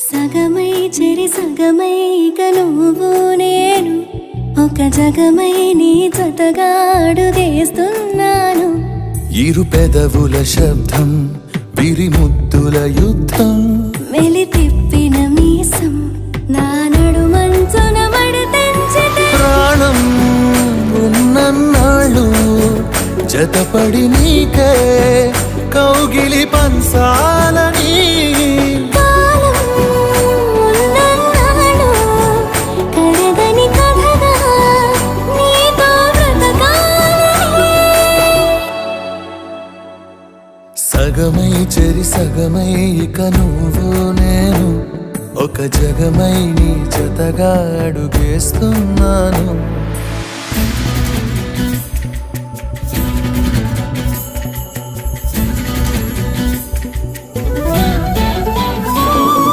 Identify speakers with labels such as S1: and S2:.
S1: సగమై చెరి సగమై ఇక నువ్వు నేను. ఒక జగమై నీ జతగా అడుగేస్తున్నాను
S2: ఇరు పెదవుల శబ్దం విరిముద్దుల యుద్ధం.
S1: మెలి తిప్పిన మీసం నా నడు మంచున మడతెంచితే
S2: ప్రాణం ఉన్నన్నాళ్ళు జతపడి నీకే కౌగిలి పంచాలని సగమై చెరి సగమై ఇక నువ్వు నేను ఒక జగమై నీ జతగా అడుగేస్తున్నాను.